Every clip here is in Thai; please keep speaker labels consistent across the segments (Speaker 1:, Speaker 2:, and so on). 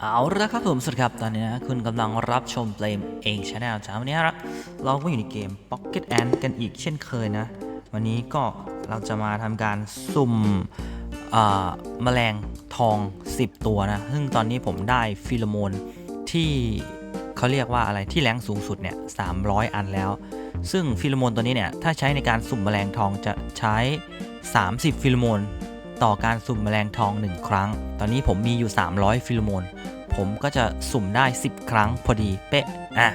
Speaker 1: เอาละครับผมสวัสดีครับตอนนี้นะคุณกำลังรับชมเ a มเองชาแนลจ้าวันนี้ครับเราก็อยู่ในเกม Pocket Ant กันอีกเช่นเคยนะ วันนี้ก็เราจะมาทำการสุ่มแมลงทอง 10 ตัวนะ ซึ่งตอนนี้ผมได้ฟิโลโมนที่เขาเรียกว่าอะไรที่แรงสูงสุดเนี่ย300 อันแล้ว ซึ่งฟิโลโมนตัวนี้เนี่ย ถ้าใช้ในการสุ่มแมลงทองจะใช้ 30 ฟิโลโมน ต่อการสุ่มแมลงทอง 1 ครั้ง ตอนนี้ผมมีอยู่ 300 ฟิโลโมน ผมก็จะสุ่มได้ 10 ครั้งพอดีเป๊ะ อะ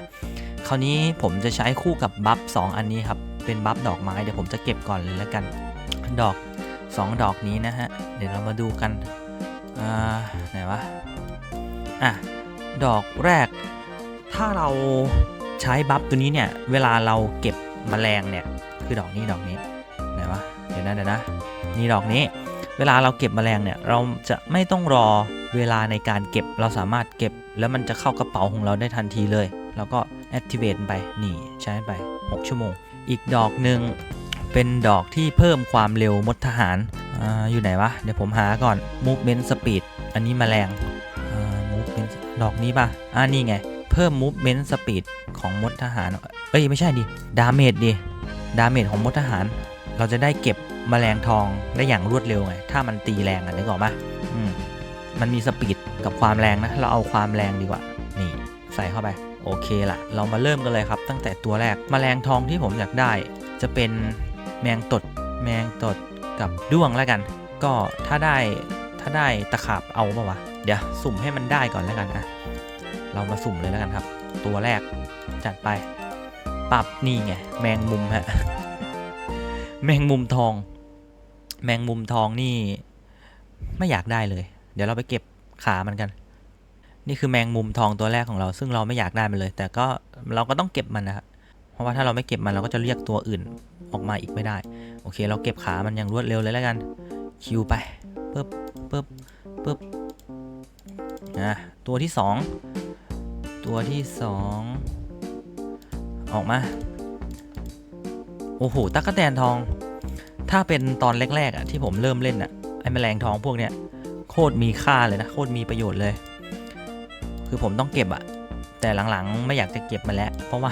Speaker 1: คราวนี้ผมจะใช้คู่กับบัฟ2อันนี้ครับ เป็นบัฟดอกไม้ เดี๋ยวผมจะเก็บก่อนเลยแล้วกัน ดอก 2 ดอกนี้นะฮะ เดี๋ยวเรามาดูกัน อ่า ไหนวะ อะ ดอกแรก ถ้าเราใช้บัฟตัวนี้เนี่ย เวลาเราเก็บแมลงเนี่ย คือดอกนี้ดอกนี้ ไหนวะ เดี๋ยวนะเดี๋ยวนะ นี่ดอกนี้ เวลาเราเก็บแมลงเนี่ยเราจะไม่ต้องรอเวลาในการเก็บเราสามารถเก็บ แล้วมันจะเข้ากระเป๋าของเราได้ทันทีเลย แล้วก็ activate ไปนี่ใช้ไป 6 ชั่วโมง อีกดอกหนึ่งเป็นดอกที่เพิ่มความเร็วมดทหารอาอยู่ไหนวะ เดี๋ยวผมหาก่อน movement speed อันนี้แมลงอ movement ดอกนี้ป่ะอ่านี่ไง เพิ่ม movement speed ของมดทหาร เอ้ย ไม่ใช่ดิ damage ดิ damage ของมดทหาร เราจะได้เก็บ แมลงทองได้อย่างรวดเร็วไง ถ้ามันตีแรงอะนึกออกปะอืมมันมีสปีดกับความแรงนะ เราเอาความแรงดีกว่า นี่ใส่เข้าไป โอเคละเรามาเริ่มกันเลยครับ ตั้งแต่ตัวแรกแมลงทองที่ผมอยากได้ จะเป็นแมงตด แมงตดกับด้วงแล้วกัน ก็ถ้าได้ถ้าได้ตะขาบเอาปะวะ เดี๋ยวสุ่มให้มันได้ก่อนแล้วกันนะ เรามาสุ่มเลยแล้วกันครับ ตัวแรกจัดไป ปรับนี่ไงแมงมุมฮะ แมงมุมทอง แมงมุมทองนี่ ไม่อยากได้เลย เดี๋ยวเราไปเก็บขามันกัน นี่คือแมงมุมทองตัวแรกของเรา ซึ่งเราไม่อยากได้มันเลย แต่ก็เราก็ต้องเก็บมันนะครับเพราะว่าถ้าเราไม่เก็บมันเราก็จะเรียกตัวอื่นออกมาอีกไม่ได้ โอเค เราเก็บขามันอย่างรวดเร็วเลยแล้วกัน คิวไปปึ๊บปึ๊บปึ๊บอะตัวที่สองตัวที่สองออกมา โอ้โหตั๊กแตนทอง ถ้าเป็นตอนแรกๆอะที่ผมเริ่มเล่นอะไอ้แมลงทองพวกเนี้ยโคตรมีค่าเลยนะโคตรมีประโยชน์เลย คือผมต้องเก็บอะ แต่หลังๆไม่อยากจะเก็บมาแล้ว เพราะว่า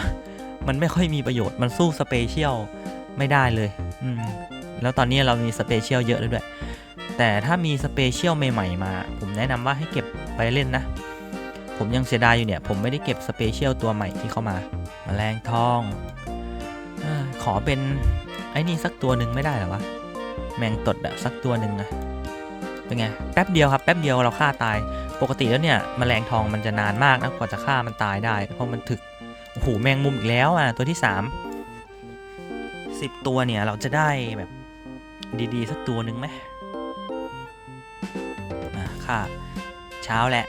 Speaker 1: มันไม่ค่อยมีประโยชน์มันสู้สเปเชียลไม่ได้เลย อืมแล้วตอนนี้เรามีสเปเชียลเยอะแล้วด้วย แต่ถ้ามีสเปเชียลใหม่ๆมา ผมแนะนำว่าให้เก็บไปเล่นนะ ผมยังเสียดายอยู่เนี่ย ผมไม่ได้เก็บสเปเชียลตัวใหม่ที่เข้ามาแมลงทองอขอเป็น ไอ้นี่สักตัวหนึ่งไม่ได้หรอวะ แมงตดอะสักตัวหนึ่งนะเป็นไง แป๊บเดียวครับ แป๊บเดียวเราฆ่าตาย ปกติแล้วเนี่ยแมลงทองมันจะนานมากนะกว่าจะฆ่ามันตายได้ เพราะมันถึก โอ้โห แมงมุมอีกแล้วอะ ตัวที่สามสิบตัวเนี่ยเราจะได้แบบดีๆ สักตัวหนึ่งไหมอะค่ะ เช้าแหละ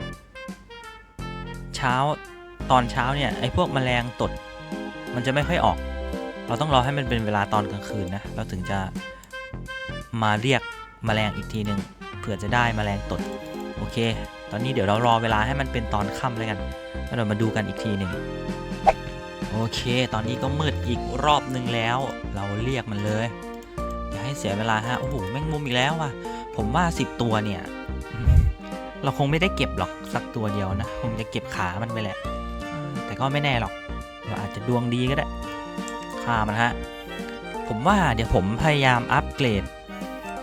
Speaker 1: เช้าตอนเช้าเนี่ยไอ้พวกแมลงตด มันจะไม่ค่อยออก เราต้องรอให้มันเป็นเวลาตอนกลางคืนนะ เราถึงจะมาเรียกแมลงอีกทีหนึ่งเผื่อจะได้แมลงตด โอเค ตอนนี้เดี๋ยวเรารอเวลาให้มันเป็นตอนค่ำแล้วกันแล้วเรามาดูกันอีกทีหนึ่งโอเค ตอนนี้ก็มืดอีกรอบนึงแล้ว เราเรียกมันเลย อย่าให้เสียเวลาฮะ โอ้โห แม่งมุมอีกแล้วว่ะ ผมว่า10ตัวเนี่ย เราคงไม่ได้เก็บหรอกสักตัวเดียวนะ คงจะเก็บขามันไปแหละ แต่ก็ไม่แน่หรอก เราอาจจะดวงดีก็ได้ ฆ่ามันฮะ ผมว่าเดี๋ยวผมพยายามอัปเกรด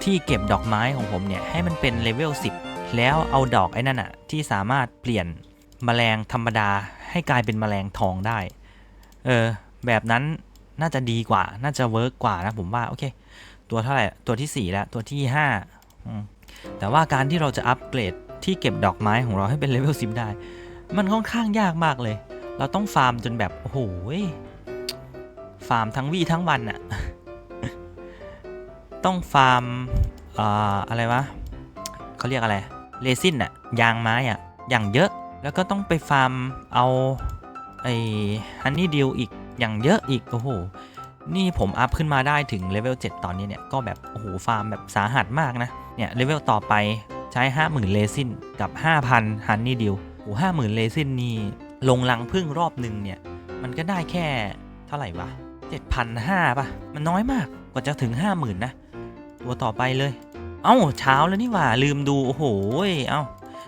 Speaker 1: ที่เก็บดอกไม้ของผมเนี่ย ให้มันเป็นเลเวล 10 แล้วเอาดอกไอ้นั่นอะที่สามารถเปลี่ยนแมลงธรรมดาให้กลายเป็นแมลงทองได้ เออ แบบนั้นน่าจะดีกว่า น่าจะเวิร์กกว่านะผมว่า โอเค ตัวเท่าไหร่ ตัวที่ 4 แล้ว ตัวที่5แต่ว่าการที่เราจะอัปเกรดที่เก็บดอกไม้ของเราให้เป็นเลเวล10 ได้ มันค่อนข้างยากมากเลย เราต้องฟาร์มจนแบบ โอ้โห ฟาร์มทั้งวี่ทั้งวันอะต้องฟาร์มเอ่ออะไรวะเขาเรียกอะไรเรซินอะยางไม้อะอย่างเยอะแล้วก็ต้องไปฟาร์มเอาไอ้ฮันนี่ดิวอีกอย่างเยอะอีกโอ้โหนี่ผมอัพขึ้นมาได้ถึงเลเวล7ตอนนี้เนี่ยก็แบบโอ้โหฟาร์มแบบสาหัสมากนะเนี่ยเลเวลต่อไปใช้ 50,000เลซินกับ 5,000ฮันนี่ดิวโอ้ห้าหมื่นเลซินนี่ลงรังพึ่งรอบหนึ่งเนี่ยมันก็ได้แค่เท่าไหร่วะ 7,500ป่ะ มันน้อยมากกว่าจะถึง 50,000 นะ ตัวต่อไปเลย เอ้าเช้าแล้วนี่หว่า ลืมดู โอ้โห เอ้า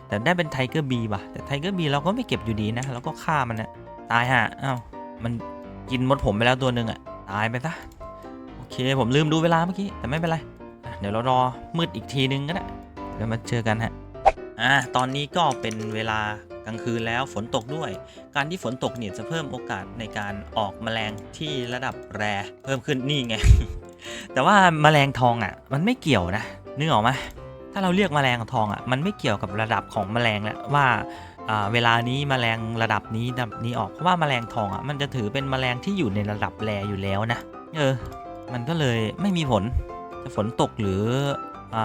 Speaker 1: แต่ได้เป็นไทเกอร์บีว่ะ แต่ไทเกอร์บีเราก็ไม่เก็บอยู่ดีนะ เราก็ฆ่ามันนะตายฮะ เอ้า มันกินมดผมไปแล้วตัวหนึ่งอะตายไปซะ โอเค ผมลืมดูเวลาเมื่อกี้ แต่ไม่เป็นไร เดี๋ยวเรารอมืดอีกทีนึงก็ได้ เดี๋ยวมาเจอกันฮะ อ่า ตอนนี้ก็เป็นเวลา กลางคืนแล้วฝนตกด้วย การที่ฝนตกเนี่ยจะเพิ่มโอกาสในการออกแมลงที่ระดับแรเพิ่มขึ้นนี่ไง แต่ว่าแมลงทองอะ มันไม่เกี่ยวนะนึกออกไหมถ้าเราเรียกแมลงทองอะมันไม่เกี่ยวกับระดับของแมลงแล้วว่าเวลานี้แมลงระดับนี้ระดับนี้ออกเพราะว่าแมลงทองอะมันจะถือเป็นแมลงที่อยู่ในระดับแรอยู่แล้วนะเออ มันก็เลยไม่มีผลจะฝนตกหรืออ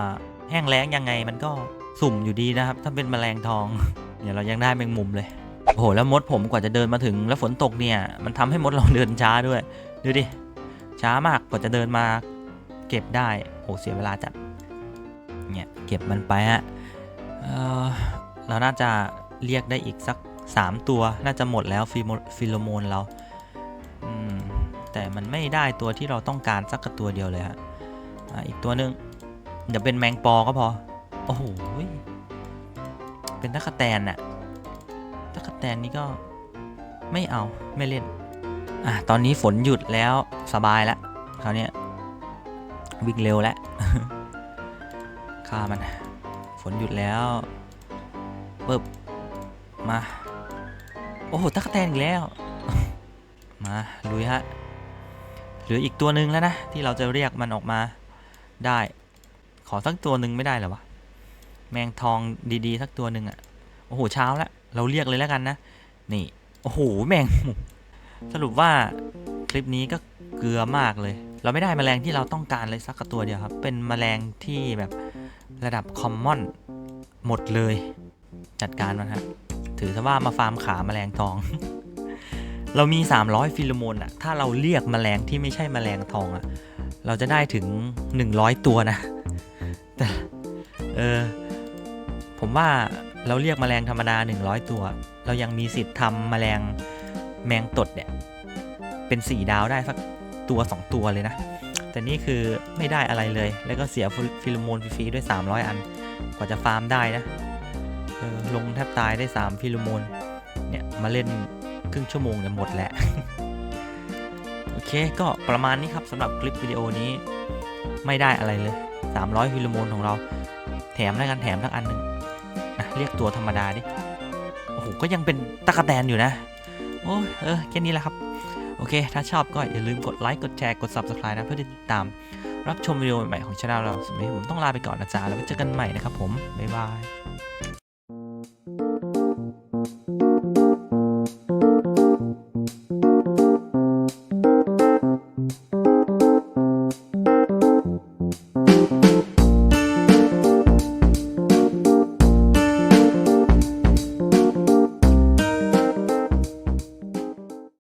Speaker 1: แห้งแล้งยังไงมันก็สุ่มอยู่ดีนะครับ ถ้าเป็นแมลงทอง เนี่ยเรายังได้แมงมุมเลยโอ้โหแล้วมดผมกว่าจะเดินมาถึงแล้วฝนตกเนี่ย มันทำให้มดเราเดินช้าด้วยดูดิช้ามากกว่าจะเดินมาเก็บได้โอ้เสียเวลาจัดเนี่ยเก็บมันไปฮะเเราน่าจะเรียกได้อีกสัก 3 ตัวน่าจะหมดแล้วฟิโมฟิโลโมนเราแต่มันไม่ได้ตัวที่เราต้องการสักตัวเดียวเลยฮะอะอีกตัวหนึ่งเดี๋ยวเป็นแมงปอก็พอ โอ้โห เป็นตะกะแตนน่ะตะกะแตนนี่ก็ไม่เอาไม่เล่น อะตอนนี้ฝนหยุดแล้วสบายแล้วคราวเนี้ยวิ่งเร็วแล้วฆ่ามัน ฝนหยุดแล้วปึ๊บมา โอ้โหตะกะแตนอีกแล้ว มาลุยฮะเหลืออีกตัวหนึ่งแล้วนะ ที่เราจะเรียกมันออกมาได้ ขอสักตัวหนึ่งไม่ได้หรอวะ แมงทองดีๆ สักตัวหนึ่งอะโอ้โหเช้าแล้วเราเรียกเลยแล้วกันนะ นี่ โอ้โหแมงมุมสรุปว่าคลิปนี้ก็เกลือมากเลย เราไม่ได้แมลงที่เราต้องการเลยสักตัวเดียวครับ เป็นแมลงที่แบบระดับคอมมอนหมดเลย จัดการมันฮะ ถือซะว่ามาฟาร์มขาแมลงทอง เรามี 300 ฟิโลโมนอะถ้าเราเรียกแมลงที่ไม่ใช่แมลงทองอะเราจะได้ถึง 100 ตัวนะ แต่ เออ ผมว่าเราเรียกแมลงธรรมดา 100 ตัว เรายังมีสิทธิ์ทำแมลงแมงตดเนี่ย เป็น 4 ดาวได้สักตัว 2 ตัวเลยนะ แต่นี่คือไม่ได้อะไรเลย แล้วก็เสียฟิโลโมนฟรีๆด้วย 300 อัน กว่าจะฟาร์มได้นะออลงแทบตายได้ 3 ฟิโลโมน เนี่ย มาเล่นครึ่งชั่วโมงเนี่ยหมดแหละโอเค ก็ประมาณนี้ครับสำหรับคลิปวิดีโอนี้ไม่ได้อะไรเลย 300 ฟิโลโมนของเรา แถมได้วกันแถมทั้งอันหนึ่ง อะเรียกตัวธรรมดาดิ โอ้โห ก็ยังเป็นตะกะแตนอยู่นะ โอ้ยเออแค่นี้แหละครับ โอเค ถ้าชอบก็อย่าลืมกดไลค์ กดแชร์ กด Subscribe นะ เพื่อติดตามรับชมวิดีโอใหม่ๆของช่องเราสำหรับผมต้องลาไปก่อนนะจ๊ะแล้วไว้เจอกันใหม่นะครับผม บ๊ายบาย